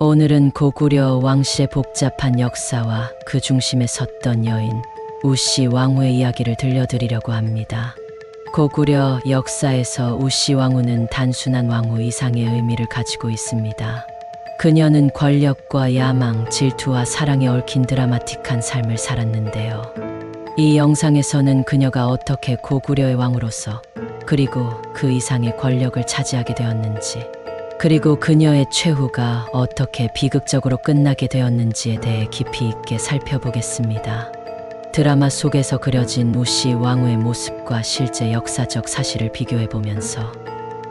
오늘은 고구려 왕실의 복잡한 역사와 그 중심에 섰던 여인 우씨 왕후의 이야기를 들려드리려고 합니다. 고구려 역사에서 우씨 왕후는 단순한 왕후 이상의 의미를 가지고 있습니다. 그녀는 권력과 야망, 질투와 사랑에 얽힌 드라마틱한 삶을 살았는데요. 이 영상에서는 그녀가 어떻게 고구려의 왕으로서 그리고 그 이상의 권력을 차지하게 되었는지, 그리고 그녀의 최후가 어떻게 비극적으로 끝나게 되었는지에 대해 깊이 있게 살펴보겠습니다. 드라마 속에서 그려진 우씨 왕후의 모습과 실제 역사적 사실을 비교해 보면서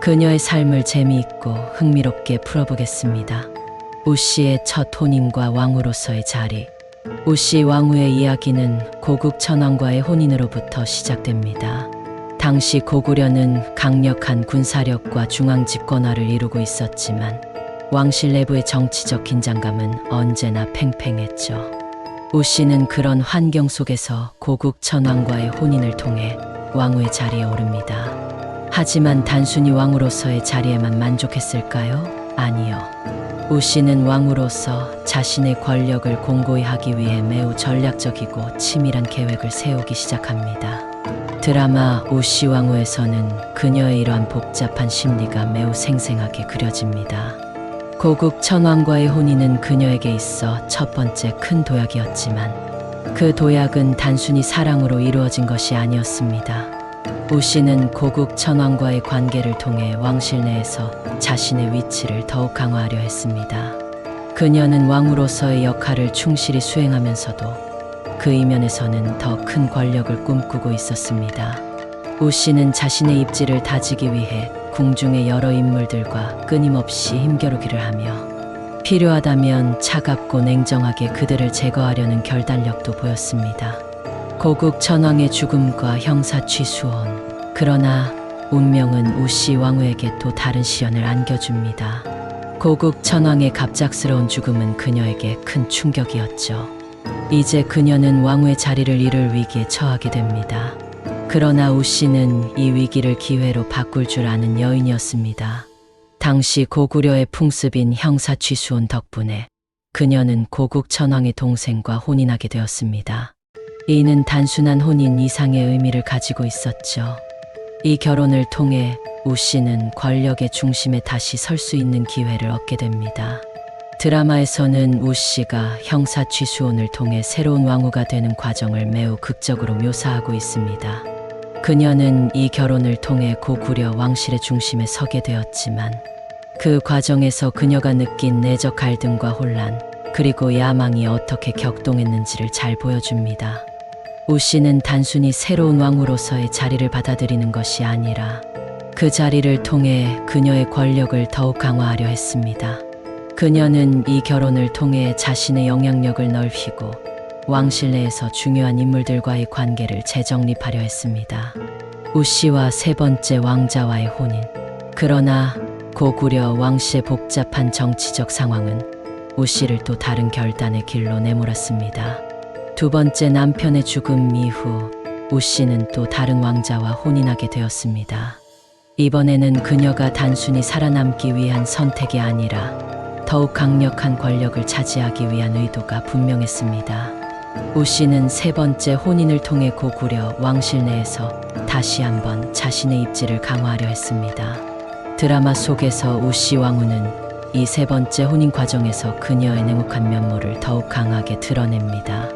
그녀의 삶을 재미있고 흥미롭게 풀어보겠습니다. 우씨의 첫 혼인과 왕후로서의 자리. 우씨 왕후의 이야기는 고국 천왕과의 혼인으로부터 시작됩니다. 당시 고구려는 강력한 군사력과 중앙 집권화를 이루고 있었지만 왕실 내부의 정치적 긴장감은 언제나 팽팽했죠. 우씨는 그런 환경 속에서 고국 천왕과의 혼인을 통해 왕후의 자리에 오릅니다. 하지만 단순히 왕으로서의 자리에만 만족했을까요? 아니요. 우씨는 왕으로서 자신의 권력을 공고히 하기 위해 매우 전략적이고 치밀한 계획을 세우기 시작합니다. 드라마 우씨 왕후에서는 그녀의 이러한 복잡한 심리가 매우 생생하게 그려집니다. 고국 천왕과의 혼인은 그녀에게 있어 첫 번째 큰 도약이었지만 그 도약은 단순히 사랑으로 이루어진 것이 아니었습니다. 우씨는 고국 천왕과의 관계를 통해 왕실 내에서 자신의 위치를 더욱 강화하려 했습니다. 그녀는 왕으로서의 역할을 충실히 수행하면서도 그 이면에서는 더 큰 권력을 꿈꾸고 있었습니다. 우 씨는 자신의 입지를 다지기 위해 궁중의 여러 인물들과 끊임없이 힘겨루기를 하며 필요하다면 차갑고 냉정하게 그들을 제거하려는 결단력도 보였습니다. 고국 천왕의 죽음과 형사 취수원. 그러나 운명은 우씨 왕후에게 또 다른 시련을 안겨줍니다. 고국 천왕의 갑작스러운 죽음은 그녀에게 큰 충격이었죠. 이제 그녀는 왕후의 자리를 잃을 위기에 처하게 됩니다. 그러나 우씨는 이 위기를 기회로 바꿀 줄 아는 여인이었습니다. 당시 고구려의 풍습인 형사 취수원 덕분에 그녀는 고국 천왕의 동생과 혼인하게 되었습니다. 이는 단순한 혼인 이상의 의미를 가지고 있었죠. 이 결혼을 통해 우씨는 권력의 중심에 다시 설 수 있는 기회를 얻게 됩니다. 드라마에서는 우 씨가 형사 취수원을 통해 새로운 왕후가 되는 과정을 매우 극적으로 묘사하고 있습니다. 그녀는 이 결혼을 통해 고구려 왕실의 중심에 서게 되었지만 그 과정에서 그녀가 느낀 내적 갈등과 혼란 그리고 야망이 어떻게 격동했는지를 잘 보여줍니다. 우 씨는 단순히 새로운 왕으로서의 자리를 받아들이는 것이 아니라 그 자리를 통해 그녀의 권력을 더욱 강화하려 했습니다. 그녀는 이 결혼을 통해 자신의 영향력을 넓히고 왕실 내에서 중요한 인물들과의 관계를 재정립하려 했습니다. 우씨와 세 번째 왕자와의 혼인. 그러나 고구려 왕실의 복잡한 정치적 상황은 우씨를 또 다른 결단의 길로 내몰았습니다. 두 번째 남편의 죽음 이후 우씨는 또 다른 왕자와 혼인하게 되었습니다. 이번에는 그녀가 단순히 살아남기 위한 선택이 아니라 더욱 강력한 권력을 차지하기 위한 의도가 분명했습니다. 우 씨는 세 번째 혼인을 통해 고구려 왕실 내에서 다시 한번 자신의 입지를 강화하려 했습니다. 드라마 속에서 우 씨 왕후는 이 세 번째 혼인 과정에서 그녀의 냉혹한 면모를 더욱 강하게 드러냅니다.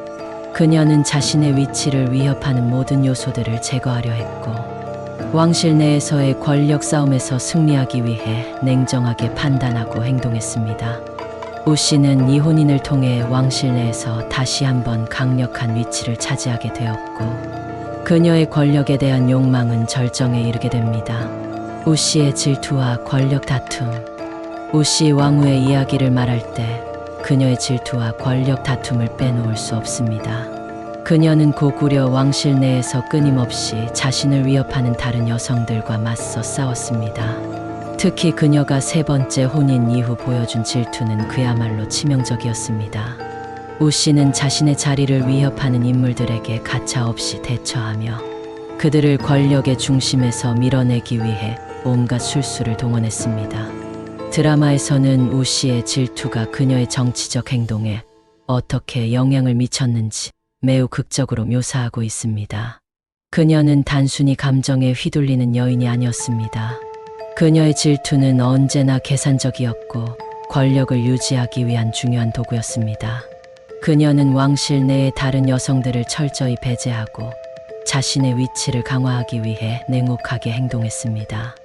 그녀는 자신의 위치를 위협하는 모든 요소들을 제거하려 했고, 왕실 내에서의 권력 싸움에서 승리하기 위해 냉정하게 판단하고 행동했습니다. 우 씨는 이 혼인을 통해 왕실 내에서 다시 한번 강력한 위치를 차지하게 되었고, 그녀의 권력에 대한 욕망은 절정에 이르게 됩니다. 우 씨의 질투와 권력 다툼. 우 씨 왕후의 이야기를 말할 때 그녀의 질투와 권력 다툼을 빼놓을 수 없습니다. 그녀는 고구려 왕실 내에서 끊임없이 자신을 위협하는 다른 여성들과 맞서 싸웠습니다. 특히 그녀가 세 번째 혼인 이후 보여준 질투는 그야말로 치명적이었습니다. 우 씨는 자신의 자리를 위협하는 인물들에게 가차없이 대처하며 그들을 권력의 중심에서 밀어내기 위해 온갖 술수를 동원했습니다. 드라마에서는 우 씨의 질투가 그녀의 정치적 행동에 어떻게 영향을 미쳤는지 매우 극적으로 묘사하고 있습니다. 그녀는 단순히 감정에 휘둘리는 여인이 아니었습니다. 그녀의 질투는 언제나 계산적이었고 권력을 유지하기 위한 중요한 도구였습니다. 그녀는 왕실 내의 다른 여성들을 철저히 배제하고 자신의 위치를 강화하기 위해 냉혹하게 행동했습니다.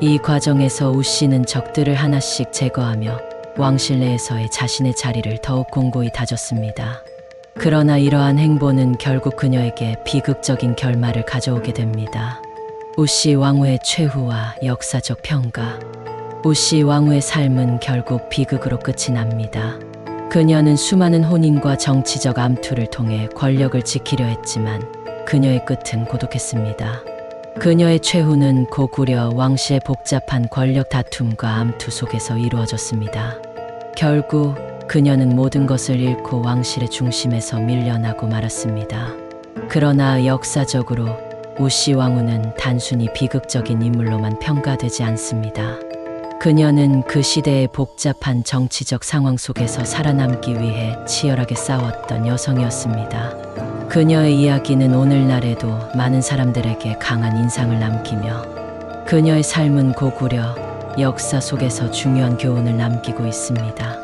이 과정에서 우 씨는 적들을 하나씩 제거하며 왕실 내에서의 자신의 자리를 더욱 공고히 다졌습니다. 그러나 이러한 행보는 결국 그녀에게 비극적인 결말을 가져오게 됩니다. 우씨 왕후의 최후와 역사적 평가. 우씨 왕후의 삶은 결국 비극으로 끝이 납니다. 그녀는 수많은 혼인과 정치적 암투를 통해 권력을 지키려 했지만 그녀의 끝은 고독했습니다. 그녀의 최후는 고구려 왕실의 복잡한 권력 다툼과 암투 속에서 이루어졌습니다. 결국 그녀는 모든 것을 잃고 왕실의 중심에서 밀려나고 말았습니다. 그러나 역사적으로 우씨 왕후는 단순히 비극적인 인물로만 평가되지 않습니다. 그녀는 그 시대의 복잡한 정치적 상황 속에서 살아남기 위해 치열하게 싸웠던 여성이었습니다. 그녀의 이야기는 오늘날에도 많은 사람들에게 강한 인상을 남기며 그녀의 삶은 고구려 역사 속에서 중요한 교훈을 남기고 있습니다.